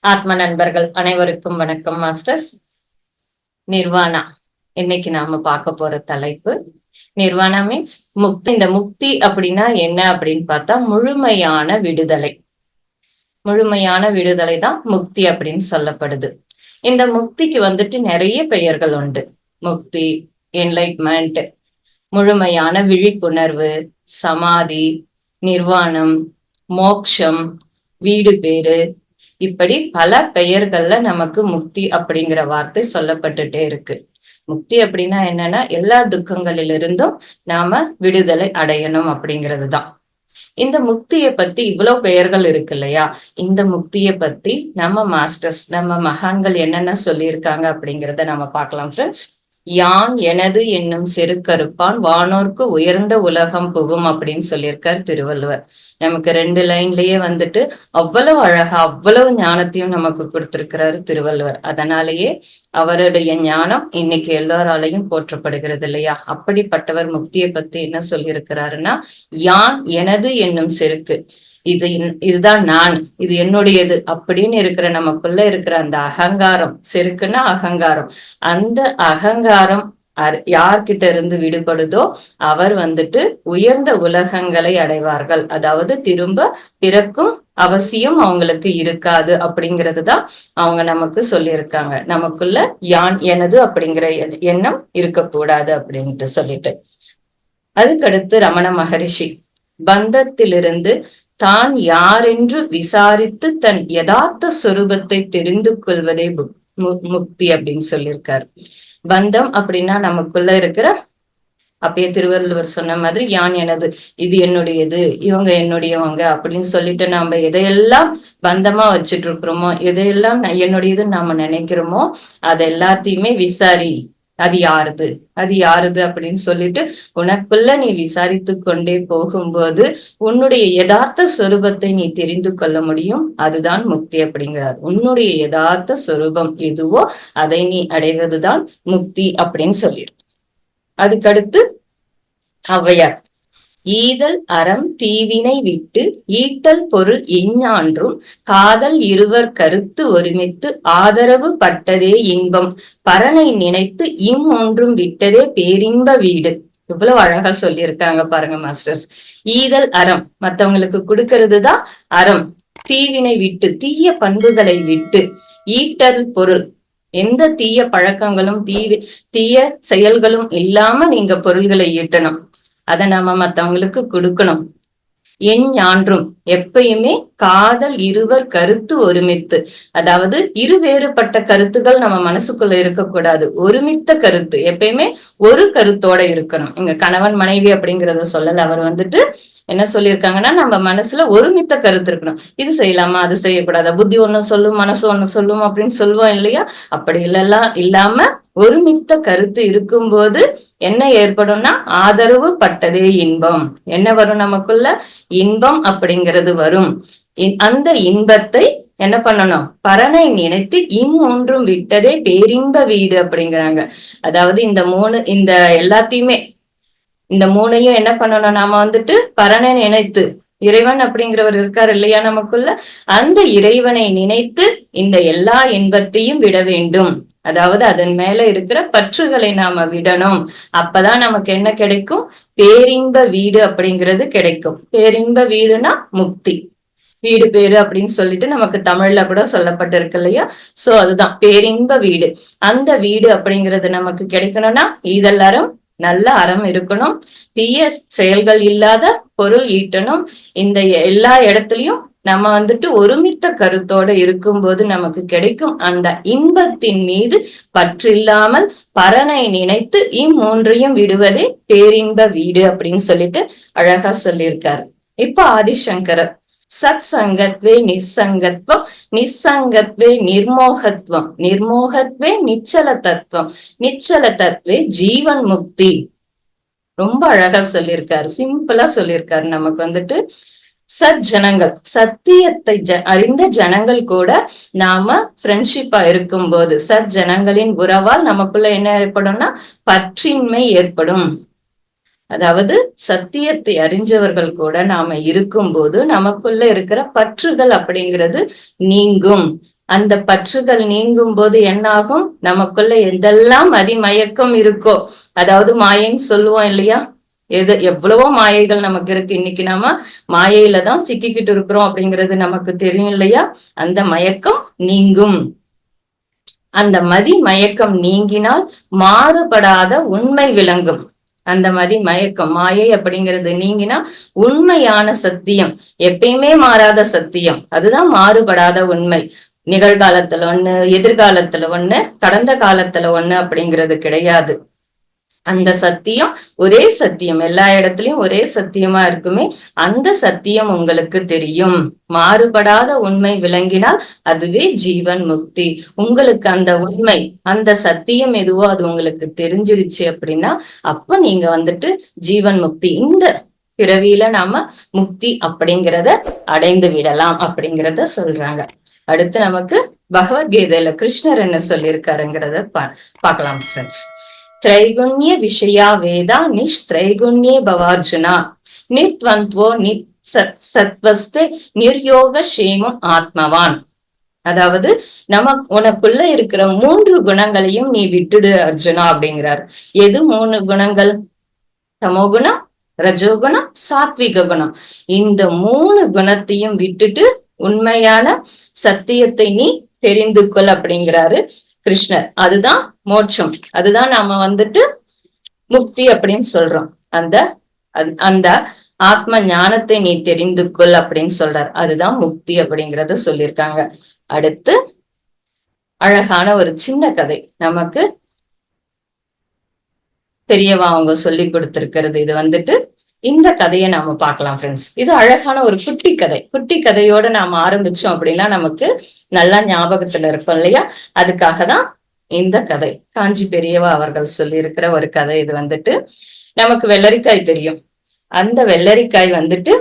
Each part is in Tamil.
ஆத்ம நண்பர்கள் அனைவருக்கும் வணக்கம் மாஸ்டர்ஸ். நிர்வாணா. இன்னைக்கு நாம பார்க்க போற தலைப்பு நிர்வாணா மீன்ஸ் முக்தி இந்த முக்தி அப்படின்னா என்ன அப்படின்னு பார்த்தா முழுமையான விடுதலை. முழுமையான விடுதலை தான் முக்தி அப்படின்னு சொல்லப்படுது. இந்த முக்திக்கு வந்துட்டு நிறைய பெயர்கள் உண்டு. முக்தி என்லைட்மெண்ட் முழுமையான விழிப்புணர்வு சமாதி நிர்வாணம் மோக்ஷம் வீடு பேரு இப்படி பல பெயர்கள்ல நமக்கு முக்தி அப்படிங்கிற வார்த்தை சொல்லப்பட்டுட்டே இருக்கு. முக்தி அப்படின்னா என்னன்னா எல்லா துக்கங்களிலிருந்தும் நாம விடுதலை அடையணும் அப்படிங்கிறது தான் இந்த முக்தியை பத்தி இவ்வளவு பெயர்கள் இருக்கு இல்லையா? இந்த முக்தியை பத்தி நம்ம மாஸ்டர்ஸ் நம்ம மகான்கள் என்னென்ன சொல்லியிருக்காங்க அப்படிங்கிறத நம்ம பார்க்கலாம் ஃப்ரெண்ட்ஸ் யான் எனது என்னும் செருக்கருப்பான் வானோர்க்கு உயர்ந்த உலகம் புகும் அப்படின்னு சொல்லியிருக்கார் திருவள்ளுவர். நமக்கு ரெண்டு லைன்லயே வந்துட்டு அவ்வளவு அழகா அவ்வளவு ஞானத்தையும் நமக்கு கொடுத்திருக்கிறாரு திருவள்ளுவர். அதனாலேயே அவருடைய ஞானம் இன்னைக்கு எல்லாராலையும் போற்றப்படுகிறது இல்லையா? அப்படிப்பட்டவர் முக்தியை பத்தி என்ன சொல்லியிருக்கிறாருன்னா யான் எனது என்னும் செருக்கு. இது இதுதான் நான் இது என்னுடையது அப்படின்னு இருக்கிற நமக்குள்ள இருக்கிற அந்த அகங்காரம் செருக்குன்னா அகங்காரம். அந்த அகங்காரம் யார்கிட்ட இருந்து விடுபடுதோ அவர் வந்துட்டு உயர்ந்த உலகங்களை அடைவார்கள். அதாவது திரும்ப பிறக்கும் அவசியம் அவங்களுக்கு இருக்காது அப்படிங்கிறது தான் அவங்க நமக்கு சொல்லியிருக்காங்க. நமக்குள்ள யான் எனது அப்படிங்கிற எண்ணம் இருக்கக்கூடாது அப்படின்ட்டு சொல்லிட்டு. அதுக்கடுத்து ரமண மகரிஷி. பந்தத்திலிருந்து தான் யாரென்று விசாரித்து தன் யதார்த்த சொரூபத்தை தெரிந்து கொள்வதே முக்தி அப்படின்னு சொல்லியிருக்காரு. பந்தம் அப்படின்னா நமக்குள்ள இருக்கிற அப்பயே திருவள்ளுவர் சொன்ன மாதிரி யான் எனது இது என்னுடையது இவங்க என்னுடையவங்க அப்படின்னு சொல்லிட்டு நாம எதையெல்லாம் பந்தமா வச்சுட்டு இருக்கிறோமோ எதையெல்லாம் என்னுடையதுன்னு நாம நினைக்கிறோமோ அது எல்லாத்தையுமே விசாரி அது யாருது? அது யாருது அப்படின்னு சொல்லிட்டு உனக்குள்ள நீ விசாரித்து கொண்டே போகும்போது உன்னுடைய யதார்த்த சொரூபத்தை நீ தெரிந்து கொள்ள முடியும். அதுதான் முக்தி அப்படிங்கிறார். உன்னுடைய யதார்த்த சொரூபம் எதுவோ அதை நீ அடைவதுதான் முக்தி அப்படின்னு சொல்லியிருக்கு அதுக்கடுத்து ஔவையார் ஈதல் அறம் தீவினை விட்டு ஈட்டல் பொருள் இஞ்ஞான்றும் காதல் இருவர் கருத்து ஒருமித்து ஆதரவு பட்டதே இன்பம் பரனை நினைத்து இம் ஒன்றும் விட்டதே பேரின்ப வீடு. இவ்வளவு அழகா சொல்லியிருக்காங்க பாருங்க மாஸ்டர்ஸ் ஈதல் அறம் மத்தவங்களுக்கு கொடுக்கறது தான் அறம். தீவினை விட்டு தீய பண்புகளை விட்டு ஈட்டல் பொருள். எந்த தீய பழக்கங்களும் தீ தீய செயல்களும் இல்லாம நீங்க பொருள்களை ஈட்டணும். அதை நாம மத்தவங்களுக்கு கொடுக்கணும். என் ஞான்றும் எப்பயுமே காதல் இருவர் கருத்து ஒருமித்து. அதாவது இரு வேறுபட்ட கருத்துகள் நம்ம மனசுக்குள்ள இருக்கக்கூடாது. ஒருமித்த கருத்து. எப்பயுமே ஒரு கருத்தோட இருக்கணும். இங்க கணவன் மனைவி அப்படிங்கறத சொல்லல. அவர் வந்துட்டு என்ன சொல்லியிருக்காங்கன்னா நம்ம மனசுல ஒருமித்த கருத்து இருக்கணும். இது செய்யலாமா அது செய்யக்கூடாது? புத்தி ஒண்ணு சொல்லும் மனசு ஒண்ணு சொல்லும் அப்படின்னு சொல்லுவோம் இல்லையா? அப்படி இல்லலாம் இல்லாம ஒருமித்த கருத்து இருக்கும்போது என்ன ஏற்படும்னா ஆதரவு பட்டதே இன்பம். என்ன வரும் நமக்குள்ள? இன்பம் அப்படிங்கிறது வரும். அந்த இன்பத்தை என்ன பண்ணணும்? பரனை நினைத்து ஒன்றும் விட்டதே பேரின்ப வீடு அப்படிங்கிறாங்க. அதாவது இந்த மூணு இந்த எல்லாத்தையுமே இந்த மூணையும் என்ன பண்ணணும்? நாம வந்துட்டு பரனை நினைத்து இறைவன் அப்படிங்கிறவர் இருக்கார் இல்லையா நமக்குள்ள? அந்த இறைவனை நினைத்து இந்த எல்லா இன்பத்தையும் விட வேண்டும். அதாவது அதன் மேல இருக்கிற பற்றுகளை நாம விடணும். அப்பதான் நமக்கு என்ன கிடைக்கும்? பேரின்ப வீடு அப்படிங்கிறது கிடைக்கும். பேரின்ப வீடுனா முக்தி. வீடு பேரு அப்படின்னு சொல்லிட்டு நமக்கு தமிழ்ல கூட சொல்லப்பட்டிருக்கு இல்லையா? சோ அதுதான். பேரின்ப வீடு. அந்த வீடு அப்படிங்கிறது நமக்கு கிடைக்கணும்னா இதெல்லாரும் நல்ல அறம் இருக்கணும். தீய செயல்கள் இல்லாத பொருள் ஈட்டணும். இந்த எல்லா இடத்துலயும் நம்ம வந்துட்டு ஒருமித்த கருத்தோட இருக்கும்போது நமக்கு கிடைக்கும் அந்த இன்பத்தின் மீது பற்றில்லாமல் பரனை நினைத்து இம்மூன்றையும் விடுவதே பேரின்ப வீடு அப்படின்னு சொல்லிட்டு அழகா சொல்லியிருக்காரு. இப்ப ஆதிசங்கரர் சத் சங்கத்வே நிசங்கத்வம் நிசங்கத்வே நிர்மோகத்வம் நிர்மோகத்வே நிச்சல தத்துவம் நிச்சல தத்வே ஜீவன் முக்தி ரொம்ப அழகா சொல்லியிருக்காரு சிம்பிளா சொல்லியிருக்காரு நமக்கு வந்துட்டு. சத் ஜனங்கள் சத்தியத்தை ஜ அறிந்த ஜனங்கள் கூட நாம ஃப்ரெண்ட்ஷிப்பா இருக்கும்போது சஜ்ஜனங்களின் உறவால் நமக்குள்ள என்ன ஏற்படும்னா பற்றின்மை ஏற்படும். அதாவது சத்தியத்தை அறிஞ்சவர்கள் கூட நாம இருக்கும்போது நமக்குள்ள இருக்கிற பற்றுகள் அப்படிங்கிறது நீங்கும். அந்த பற்றுகள் நீங்கும் போது என்னாகும்? நமக்குள்ள எதெல்லாம் அதிமயக்கம் இருக்கோ அதாவது மாயன்னு சொல்லுவோம் இல்லையா? எது எவ்வளவோ மாயைகள் நமக்கு இருக்கு. இன்னைக்கு நாம மாயையில தான் சிக்கிக்கிட்டு இருக்கிறோம் அப்படிங்கிறது நமக்கு தெரியும் இல்லையா? அந்த மயக்கம் நீங்கும். அந்த மதி மயக்கம் நீங்கினால் மாறுபடாத உண்மை விளங்கும். அந்த மாதிரி மயக்கம் மாயை அப்படிங்கிறது நீங்கினா உண்மையான சத்தியம் எப்பயுமே மாறாத சத்தியம். அதுதான் மாறுபடாத உண்மை. நிகழ்காலத்துல ஒண்ணு எதிர்காலத்துல ஒண்ணு கடந்த காலத்துல ஒண்ணு அப்படிங்கிறது கிடையாது. அந்த சத்தியம் ஒரே சத்தியம். எல்லா இடத்துலயும் ஒரே சத்தியமா இருக்குமே. அந்த சத்தியம் உங்களுக்கு தெரியும். மாறுபடாத உண்மை விளங்கினால் அதுவே ஜீவன் முக்தி. உங்களுக்கு அந்த உண்மை அந்த சத்தியம் எதுவோ அது உங்களுக்கு தெரிஞ்சிருச்சு அப்படின்னா அப்ப நீங்க வந்துட்டு ஜீவன் முக்தி இந்த பிறவியில நாம முக்தி அப்படிங்கிறத அடைந்து விடலாம் அப்படிங்கிறத சொல்றாங்க. அடுத்து நமக்கு பகவத்கீதையில கிருஷ்ணர் என்ன சொல்லியிருக்காருங்கிறத பா பார்க்கலாம் ஃப்ரெண்ட்ஸ் ತ್ರೈಗುಣ್ಯ ವಿಷಯ ವೇದ ನಿಷ್ತ್ರೈಗುಣ್ಯೇ ಭವಾರ್ಜುನ நித்வந்த்வோ நித் சத்வஸ்து நிர்யோக சேமம் ஆத்மவான் அதாவது நம்ம உனக்குள்ள இருக்கிற மூன்று குணங்களையும் நீ விட்டுடு அர்ஜுனா அப்படிங்கிறார் எது மூணு குணங்கள் தமோகுணம் ரஜோகுணம் சாத்விக குணம் இந்த மூணு குணத்தையும் விட்டுட்டு உண்மையான சத்தியத்தை நீ தெரிந்து கொள் அப்படிங்கிறாரு கிருஷ்ணர் அதுதான் மோட்சம். அதுதான் நாம வந்துட்டு முக்தி அப்படின்னு சொல்றோம். அந்த அந்த ஆத்ம ஞானத்தை நீ தெரிந்து கொள் அப்படின்னு சொல்றார். அதுதான் முக்தி அப்படிங்கறத சொல்லியிருக்காங்க. அடுத்து அழகான ஒரு சின்ன கதை. நமக்கு தெரியவா அவங்க சொல்லி கொடுத்திருக்கிறது. இது வந்துட்டு இந்த கதையை நாம பார்க்கலாம் ஃப்ரெண்ட்ஸ் இது அழகான ஒரு குட்டி கதை. குட்டி கதையோட நாம ஆரம்பிச்சோம் அப்படின்னா நமக்கு நல்லா ஞாபகத்துல இருக்கும் இல்லையா? அதுக்காக தான் இந்த கதை. காஞ்சி பெரியவா அவர்கள் சொல்லி இருக்கிற ஒரு கதை. இது வந்துட்டு நமக்கு வெள்ளரிக்காய் தெரியும். அந்த வெள்ளரிக்காய் வந்துட்டு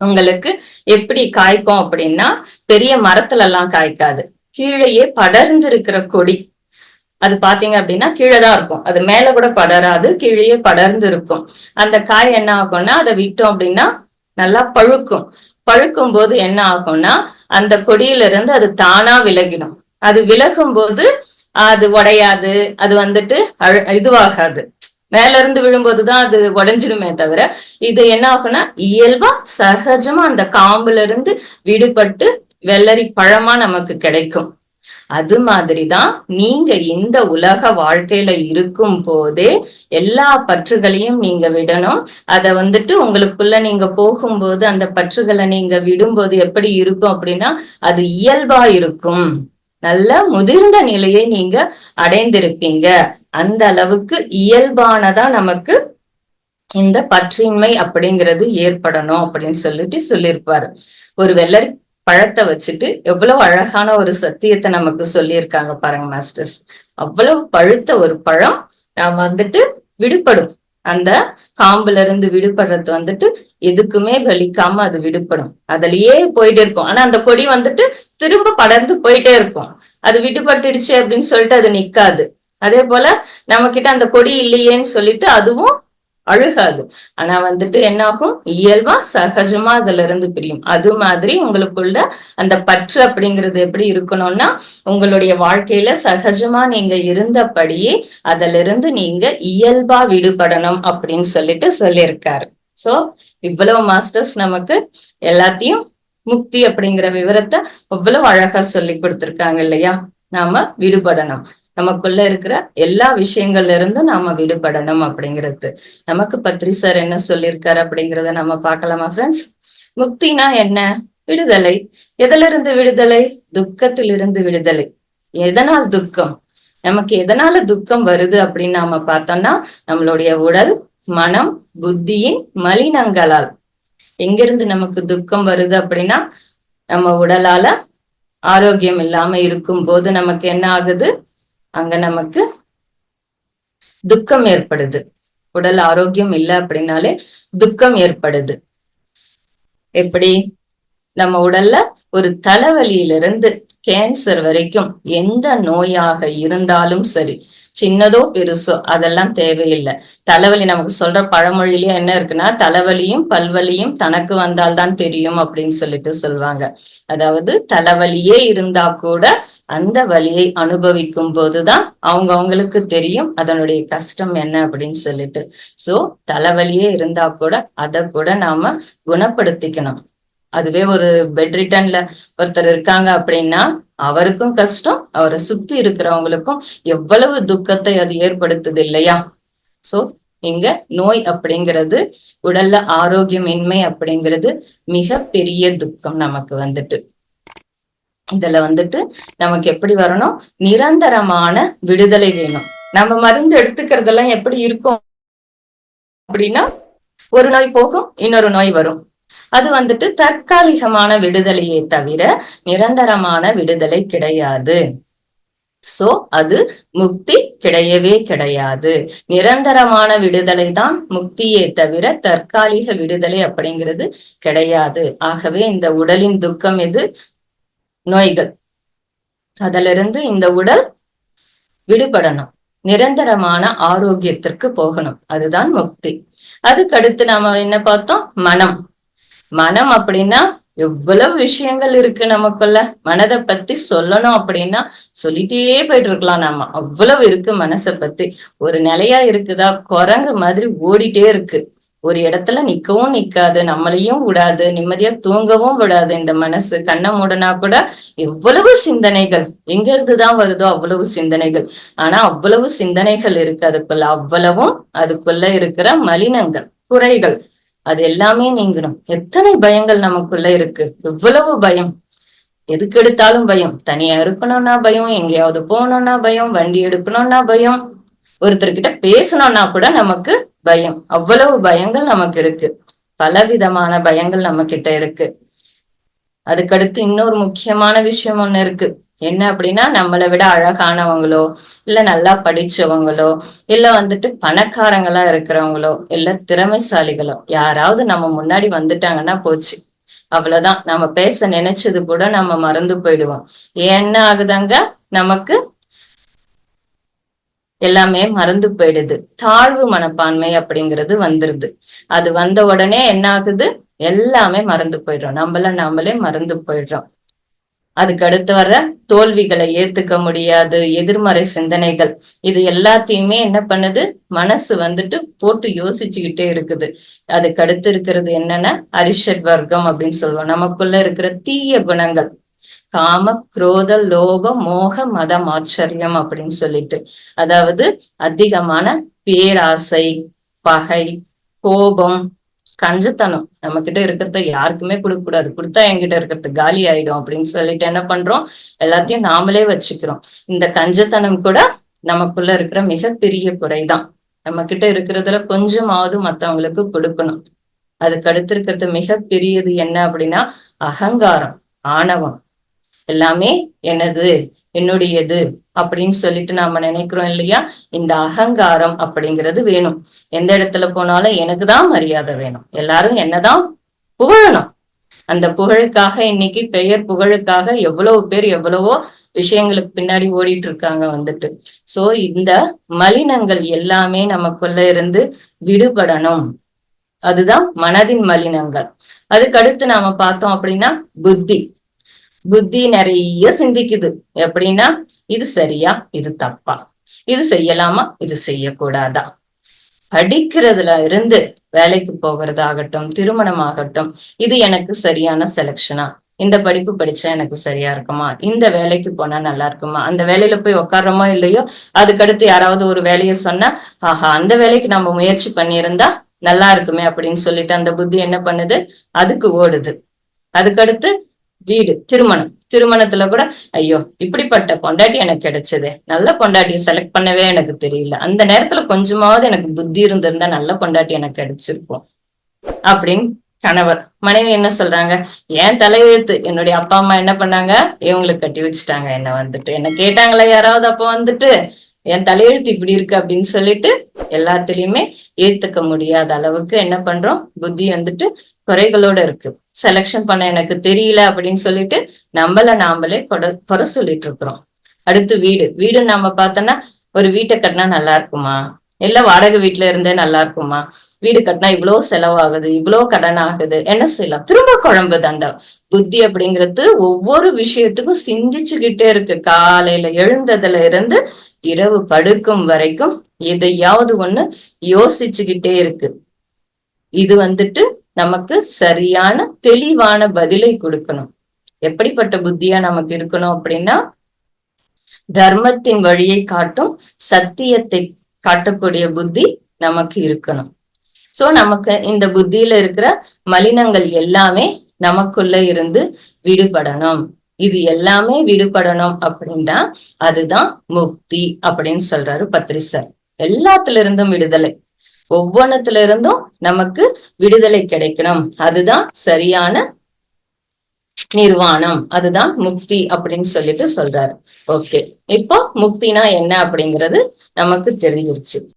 உங்களுக்கு எப்படி காய்க்கும் அப்படின்னா பெரிய மரத்துல எல்லாம் காய்க்காது. கீழேயே படர்ந்து இருக்கிற கொடி. அது பாத்தீங்க அப்படின்னா கீழே தான் இருக்கும். அது மேல கூட படராது கீழேயே படர்ந்து இருக்கும் அந்த காய் என்ன ஆகும்னா அதை விட்டோம் அப்படின்னா நல்லா பழுக்கும். பழுக்கும் போது என்ன ஆகும்னா அந்த கொடியில இருந்து அது தானா விலகிடும். அது விலகும் போது அது உடையாது அது வந்துட்டு இதுவாகாது. மேல இருந்து விழும்போதுதான் அது உடஞ்சிடுமே தவிர இது என்ன ஆகும்னா இயல்பா சகஜமா அந்த காம்புல இருந்து விடுபட்டு வெள்ளரி பழமா நமக்கு கிடைக்கும். அது மாதிரிதான் நீங்க இந்த உலக வாழ்க்கையில இருக்கும் போதே எல்லா பற்றுகளையும் நீங்க விடணும். அத வந்துட்டு உங்களுக்குள்ள நீங்க போகும்போது அந்த பற்றுகளை நீங்க விடும்போது எப்படி இருக்கும் அப்படின்னா அது இயல்பா இருக்கும். நல்ல முதிர்ந்த நிலையை நீங்க அடைந்திருப்பீங்க. அந்த அளவுக்கு இயல்பானதா நமக்கு இந்த பற்றின்மை அப்படிங்கிறது ஏற்படணும் அப்படின்னு சொல்லிட்டு சொல்லியிருப்பாரு. ஒரு வெள்ளரி பழத்தை வச்சுட்டு எவ்வளவு அழகான ஒரு சத்தியத்தை நமக்கு சொல்லியிருக்காங்க பாருங்க மாஸ்டர்ஸ் அவ்வளவு பழுத்த ஒரு பழம் நாம் வந்துட்டு விடுபடும். அந்த காம்புல இருந்து விடுபடுறது வந்துட்டு எதுக்குமே வலிக்காம அது விடுபடும். அதுலயே போயிட்டே இருக்கும். ஆனா அந்த கொடி வந்துட்டு திரும்ப படர்ந்து போயிட்டே இருக்கும். அது விடுபட்டுடுச்சு அப்படின்னு சொல்லிட்டு அது நிக்காது. அதே போல நம்ம கிட்ட அந்த கொடி இல்லையேன்னு சொல்லிட்டு அதுவும் அழுகாது. ஆனா வந்துட்டு என்ன ஆகும் இயல்பா சகஜமா அதுல இருந்து பிரியும். அது மாதிரி உங்களுக்குள்ள அந்த பற்று அப்படிங்கிறது எப்படி இருக்கணும்னா உங்களுடைய வாழ்க்கையில சகஜமா நீங்க இருந்தபடியே அதுல இருந்து நீங்க இயல்பா விடுபடணும் அப்படின்னு சொல்லிட்டு சொல்லியிருக்காரு. சோ இவ்வளவு மாஸ்டர்ஸ் நமக்கு எல்லாத்தையும் முக்தி அப்படிங்கிற விவரத்தை எவ்வளவு அழகா சொல்லி கொடுத்திருக்காங்க இல்லையா? நாம விடுபடணும். நமக்குள்ள இருக்கிற எல்லா விஷயங்கள்ல இருந்தும் நாம விடுபடணும் அப்படிங்கிறது. நமக்கு பத்ரி சார் என்ன சொல்லியிருக்காரு அப்படிங்கிறத நம்ம பார்க்கலாமா ஃப்ரெண்ட்ஸ் முக்தினா என்ன? விடுதலை. எதுல இருந்து விடுதலை? துக்கத்திலிருந்து விடுதலை. எதனால் துக்கம்? நமக்கு எதனால துக்கம் வருது அப்படின்னு நாம பார்த்தோம்னா நம்மளுடைய உடல் மனம் புத்தியின் மலினங்களால். எங்கிருந்து நமக்கு துக்கம் வருது அப்படின்னா நம்ம உடலால ஆரோக்கியம் இல்லாம இருக்கும் போது நமக்கு என்ன ஆகுது? அங்க நமக்கு துக்கம் ஏற்படுது. உடல் ஆரோக்கியம் இல்லை அப்படின்னாலே துக்கம் ஏற்படுது. எப்படி? நம்ம உடல்ல ஒரு தலைவலியிலிருந்து கேன்சர் வரைக்கும் எந்த நோயாக இருந்தாலும் சரி சின்னதோ பெருசோ அதெல்லாம் தேவையில்லை. தலைவலி நமக்கு சொல்ற பழமொழியிலேயே என்ன இருக்குன்னா தலைவலியும் பல்வலியும் தனக்கு வந்தால்தான் தெரியும் அப்படின்னு சொல்லிட்டு சொல்லுவாங்க அதாவது தலைவலியே இருந்தா கூட அந்த வலியை அனுபவிக்கும் போதுதான் அவங்க அவங்களுக்கு தெரியும் அதனுடைய கஷ்டம் என்ன அப்படின்னு சொல்லிட்டு. சோ தலைவலியே இருந்தா கூட அதை கூட நாம குணப்படுத்திக்கணும். அதுவே ஒரு பெட் ரிட்டன்ல ஒருத்தர் இருக்காங்க அப்படின்னா அவருக்கும் கஷ்டம் அவரை சுத்தி இருக்கிறவங்களுக்கும் எவ்வளவு துக்கத்தை அது ஏற்படுத்துது இல்லையா? சோ இங்க நோய் அப்படிங்கிறது உடல்ல ஆரோக்கியமின்மை அப்படிங்கிறது மிக பெரிய துக்கம் நமக்கு வந்துட்டு. இதுல வந்துட்டு நமக்கு எப்படி வரணும்? நிரந்தரமான விடுதலை வேணும். நம்ம மருந்து எடுத்துக்கிறதெல்லாம் எப்படி இருக்கும்? அப்படின்னா ஒரு நோய் போகும் இன்னொரு நோய் வரும். அது வந்துட்டு தற்காலிகமான விடுதலையே தவிர நிரந்தரமான விடுதலை கிடையாது. சோ அது முக்தி கிடையவே கிடையாது. நிரந்தரமான விடுதலை தான் முக்தியே தவிர தற்காலிக விடுதலை அப்படிங்கிறது கிடையாது. ஆகவே இந்த உடலின் துக்கம் எது? நோய்கள். அதிலிருந்து இந்த உடல் விடுபடணும். நிரந்தரமான ஆரோக்கியத்திற்கு போகணும். அதுதான் முக்தி. அதுக்கடுத்து நாம என்ன பார்த்தோம்? மனம். மனம் அப்படின்னா எவ்வளவு விஷயங்கள் இருக்கு நமக்குள்ள? மனதை பத்தி சொல்லணும் அப்படின்னா சொல்லிட்டே போயிட்டு இருக்கலாம் நாம. அவ்வளவு இருக்கு மனசை பத்தி. ஒரு நிலையா இருக்குதா? குரங்கு மாதிரி ஓடிட்டே இருக்கு. ஒரு இடத்துல நிக்கவும் நிக்காது நம்மளையும் விடாது நிம்மதியா தூங்கவும் விடாது இந்த மனசு. கண்ணை மூடனா கூட எவ்வளவு சிந்தனைகள் எங்க இருந்துதான் வருதோ அவ்வளவு சிந்தனைகள். ஆனா அவ்வளவு சிந்தனைகள் இருக்கு அதுக்குள்ள. அவ்வளவும் அதுக்குள்ள இருக்கிற மலினங்கள் குறைகள். அது எல்லாமே நீங்கணும் எத்தனை பயங்கள் நமக்குள்ள இருக்கு? எவ்வளவு பயம்? எதுக்கு எடுத்தாலும் பயம். தனியா இருக்கணும்னா பயம் எங்கேயாவது போகணும்னா பயம் வண்டி எடுக்கணும்னா பயம். ஒருத்தர்கிட்ட பேசணும்னா கூட நமக்கு பயம். அவ்வளவு பயங்கள் நமக்கு இருக்கு. பலவிதமான பயங்கள் நம்ம கிட்ட இருக்கு. அதுக்கடுத்து இன்னொரு முக்கியமான விஷயம் ஒண்ணு இருக்கு. என்ன அப்படின்னா நம்மளை விட அழகானவங்களோ இல்ல நல்லா படிச்சவங்களோ இல்ல வந்துட்டு பணக்காரங்களா இருக்கிறவங்களோ இல்ல திறமைசாலிகளோ யாராவது நம்ம முன்னாடி வந்துட்டாங்கன்னா போச்சு. அவ்வளவுதான். நம்ம பேச நினைச்சது கூட நம்ம மறந்து போயிடுவோம். என்ன ஆகுதாங்க? நமக்கு எல்லாமே மறந்து போயிடுது. தாழ்வு மனப்பான்மை அப்படிங்கிறது வந்துருது. அது வந்த உடனே என்ன ஆகுது? எல்லாமே மறந்து போயிடுறோம். நம்மள நாமளே மறந்து போயிடுறோம். அதுக்கு அடுத்து வர்ற தோல்விகளை ஏத்துக்க முடியாது எதிர்மறை சிந்தனைகள். இது எல்லாத்தையுமே என்ன பண்ணுது? மனசு வந்துட்டு போட்டு யோசிச்சுக்கிட்டே இருக்குது. அதுக்கு அடுத்து இருக்கிறது என்னன்னா அரிஷட் வர்க்கம் அப்படின்னு சொல்லுவோம். நமக்குள்ள இருக்கிற தீய குணங்கள். காம குரோத லோப மோக மதம் ஆச்சரியம் அப்படின்னு சொல்லிட்டு. அதாவது அதிகமான பேராசை பகை கோபம் கஞ்சத்தனம். நம்ம கிட்ட இருக்கிறத யாருக்குமே கொடுக்க கூடாது. கொடுத்தா என்கிட்ட இருக்கிறது காலி ஆயிடும் அப்படின்னு சொல்லிட்டு என்ன பண்றோம்? எல்லாத்தையும் நாமளே வச்சுக்கிறோம். இந்த கஞ்சத்தனம் கூட நமக்குள்ள இருக்கிற மிகப்பெரிய குறைதான். நம்ம கிட்ட இருக்கிறதுல கொஞ்சமாவது மத்தவங்களுக்கு கொடுக்கணும். அதுக்கு அடுத்து இருக்கிறது மிகப்பெரியது என்ன அப்படின்னா அகங்காரம் ஆணவம். எல்லாமே எனது என்னுடையது அப்படின்னு சொல்லிட்டு நாம நினைக்கிறோம் இல்லையா? இந்த அகங்காரம் அப்படிங்கிறது வேணும். எந்த இடத்துல போனாலும் எனக்கு தான் மரியாதை வேணும். எல்லாரும் என்னதான் புகழணும். அந்த புகழுக்காக இன்னைக்கு பெயர் புகழுக்காக எவ்வளவு பேர் எவ்வளவோ விஷயங்களுக்கு பின்னாடி ஓடிட்டு இருக்காங்க வந்துட்டு. சோ இந்த மலினங்கள் எல்லாமே நமக்குள்ள இருந்து விடுபடணும். அதுதான் மனதின் மலினங்கள். அதுக்கடுத்து நாம பார்த்தோம் அப்படின்னா புத்தி. புத்தி நிறைய சிந்திக்குது. எப்படின்னா இது சரியா இது தப்பா. இது செய்யலாமா இது செய்யக்கூடாதா? படிக்கிறதுல இருந்து வேலைக்கு போகிறதாகட்டும் திருமணம் ஆகட்டும் இது எனக்கு சரியான செலக்ஷனா இந்த படிப்பு படிச்சா எனக்கு சரியா இருக்குமா? இந்த வேலைக்கு போனா நல்லா இருக்குமா? அந்த வேலையில போய் உட்காடுறோமோ இல்லையோ? அதுக்கடுத்து யாராவது ஒரு வேலையை சொன்னா ஆஹா அந்த வேலைக்கு நம்ம முயற்சி பண்ணியிருந்தா நல்லா இருக்குமே அப்படின்னு சொல்லிட்டு அந்த புத்தி என்ன பண்ணுது? அதுக்கு ஓடுது. அதுக்கடுத்து வீடு திருமணம். திருமணத்துல கூட ஐயோ இப்படிப்பட்ட பொண்டாட்டி எனக்கு கிடைச்சது. நல்ல பொண்டாட்டியை செலக்ட் பண்ணவே எனக்கு தெரியல. அந்த நேரத்துல கொஞ்சமாவது எனக்கு புத்தி இருந்திருந்தா நல்ல பொண்டாட்டி எனக்கு கிடைச்சிருக்கும். அப்படின்னு கணவர் மனைவி என்ன சொல்றாங்க? ஏன் தலையெழுத்து என்னுடைய அப்பா அம்மா என்ன பண்ணாங்க? இவங்களுக்கு கட்டி வச்சுட்டாங்க. என்ன வந்துட்டு என்ன கேட்டாங்களா யாராவது அப்ப வந்துட்டு? என் தலையெழுத்து இப்படி இருக்கு அப்படின்னு சொல்லிட்டு எல்லாத்துலயுமே ஏத்துக்க முடியாத அளவுக்கு என்ன பண்றோம்? புத்தி வந்துட்டு குறைகளோட இருக்கு. செலெக்ஷன் பண்ண எனக்கு தெரியல அப்படின்னு சொல்லிட்டு நம்மள நாமளே குறை சொல்லிட்டு இருக்கிறோம் அடுத்து வீடு. வீடு நம்ம பார்த்தோம்னா ஒரு வீட்டை கட்டினா நல்லா இருக்குமா? இல்ல வாடகை வீட்டுல இருந்தே நல்லா இருக்குமா? வீடு கட்டினா இவ்வளவு செலவாகுது இவ்வளவு கடன் ஆகுது என்ன செய்யலாம்? திரும்ப குழம்பு தண்டம். புத்தி அப்படிங்கிறது ஒவ்வொரு விஷயத்துக்கும் சிந்திச்சுக்கிட்டே இருக்கு. காலையில எழுந்ததுல இருந்து இரவு படுக்கும் வரைக்கும் எதையாவது ஒண்ணு யோசிச்சுக்கிட்டே இருக்கு. இது வந்துட்டு நமக்கு சரியான தெளிவான பதிலை கொடுக்கணும். எப்படிப்பட்ட புத்தியா நமக்கு இருக்கணும் அப்படின்னா தர்மத்தின் வழியை காட்டும் சத்தியத்தை காட்டக்கூடிய புத்தி நமக்கு இருக்கணும். சோ நமக்கு இந்த புத்தியில இருக்கிற மலினங்கள் எல்லாமே நமக்குள்ள இருந்து விடுபடணும். இது எல்லாமே விடுபடணும் அப்படின்னா அதுதான் முக்தி அப்படின்னு சொல்றாரு பத்ரிசர் எல்லாத்துல இருந்தும் விடுதலை. ஒவ்வொன்றத்துல இருந்தும் நமக்கு விடுதலை கிடைக்கணும். அதுதான் சரியான நிர்வாணம். அதுதான் முக்தி அப்படின்னு சொல்லிட்டு சொல்றாரு. ஓகே. இப்போ முக்தினா என்ன அப்படிங்கிறது நமக்கு தெரிஞ்சிருச்சு.